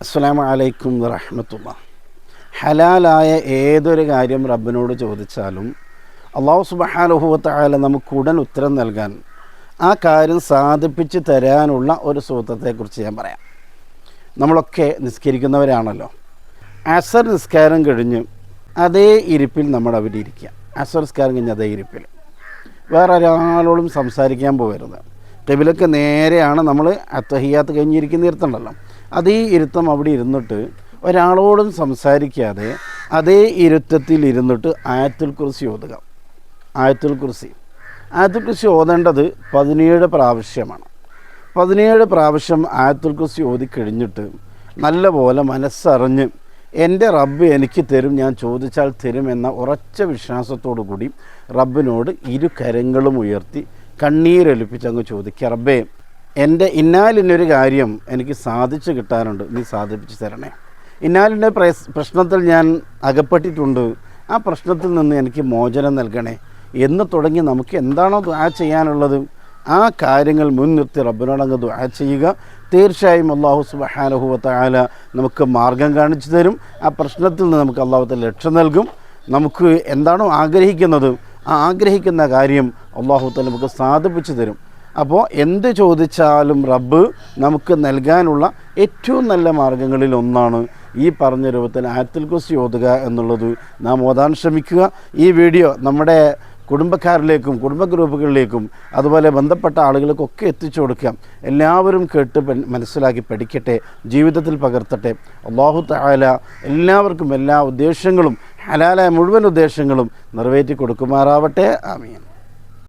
അസ്സാം വലൈക്കും വറഹമത്തുള്ള. ഹലാലായ ഏതൊരു കാര്യം റബ്ബിനോട് ചോദിച്ചാലും അള്ളാഹു സുബഹാനുഭവത്തായാലും നമുക്ക് ഉടൻ ഉത്തരം നൽകാൻ ആ കാര്യം സാധിപ്പിച്ച് തരാനുള്ള ഒരു സൂത്രത്തെക്കുറിച്ച് ഞാൻ പറയാം. നമ്മളൊക്കെ നിസ്കരിക്കുന്നവരാണല്ലോ. അസർ നിസ്കാരം കഴിഞ്ഞ് അതേ ഇരിപ്പിൽ നമ്മൾ അവിടെ ഇരിക്കുക. അസർ നിസ്കാരം കഴിഞ്ഞ് അതേ ഇരിപ്പിൽ. വേറെ ഒരാളോടും സംസാരിക്കാൻ പോകരുത്. ടെബിലൊക്കെ നേരെയാണ് നമ്മൾ അത്തഹിയാത്ത് കഴിഞ്ഞിരിക്കുന്ന ഇരുത്തുണ്ടല്ലോ. അതേ ഇരുത്തം അവിടെ ഇരുന്നിട്ട് ഒരാളോടും സംസാരിക്കാതെ അതേ ഇരുത്തത്തിൽ ഇരുന്നിട്ട് ആയത്തുൽ കുറിച്ച് ഓതുക. ആയത്തുൽ കുറിച്ച് ആയത്തുൽ കുറിച്ച് ഓതേണ്ടത് പതിനേഴ് പ്രാവശ്യമാണ്. പതിനേഴ് പ്രാവശ്യം ആയത്തുൽ കുറിച്ച് ഓതിക്കഴിഞ്ഞിട്ട് നല്ലപോലെ മനസ്സറിഞ്ഞ് എന്റെ റബ്ബ് എനിക്ക് തരും ഞാൻ ചോദിച്ചാൽ തരും എന്ന ഉറച്ച വിശ്വാസത്തോടു കൂടി റബ്ബിനോട് ഇരു കരങ്ങളും ഉയർത്തി കണ്ണീരൊലിപ്പിച്ച് അങ്ങ് ചോദിക്കുക റബ്ബേ എന്റെ ഇന്നാലിനൊരു കാര്യം എനിക്ക് സാധിച്ചു കിട്ടാനുണ്ട്. നീ സാധിപ്പിച്ച് തരണേ. ഇന്നാലിന്റെ പ്രശ്നത്തിൽ ഞാൻ അകപ്പെട്ടിട്ടുണ്ട്. ആ പ്രശ്നത്തിൽ നിന്ന് എനിക്ക് മോചനം നൽകണേ. എന്ന് തുടങ്ങി നമുക്ക് എന്താണോ ദുആ ചെയ്യാനുള്ളത് ആ കാര്യങ്ങൾ മുൻനിർത്തി റബ്ബിനോടങ്ങ് ദുആ ചെയ്യുക. തീർച്ചയായും അള്ളാഹു സുബഹാനഹുവത്ത ആല നമുക്ക് മാർഗം കാണിച്ചു തരും. ആ പ്രശ്നത്തിൽ നിന്ന് നമുക്ക് അള്ളാഹുത്തെ ലക്ഷ്യം നൽകും. നമുക്ക് എന്താണോ ആഗ്രഹിക്കുന്നത് ആ ആഗ്രഹിക്കുന്ന കാര്യം അള്ളാഹുത്തെ നമുക്ക് സാധിപ്പിച്ചു തരും. അപ്പോൾ എന്ത് ചോദിച്ചാലും റബ്ബ് നമുക്ക് നൽകാനുള്ള ഏറ്റവും നല്ല മാർഗങ്ങളിൽ ഒന്നാണ് ഈ പറഞ്ഞ രൂപത്തിൽ ആയത്തിൽ കുസ് ഓതുക എന്നുള്ളത്. നാം ഓതാൻ ശ്രമിക്കുക. ഈ വീഡിയോ നമ്മുടെ കുടുംബക്കാരിലേക്കും കുടുംബ ഗ്രൂപ്പുകളിലേക്കും അതുപോലെ ബന്ധപ്പെട്ട ആളുകൾക്കൊക്കെ എത്തിച്ചു കൊടുക്കാം. എല്ലാവരും കേട്ട് മനസ്സിലാക്കി പഠിക്കട്ടെ ജീവിതത്തിൽ പകർത്തട്ടെ. അള്ളാഹു താല എല്ലാവർക്കും എല്ലാ ഉദ്ദേശങ്ങളും ഹലാലായ മുഴുവൻ ഉദ്ദേശങ്ങളും നിറവേറ്റി കൊടുക്കുമാറാവട്ടെ. ആമീൻ.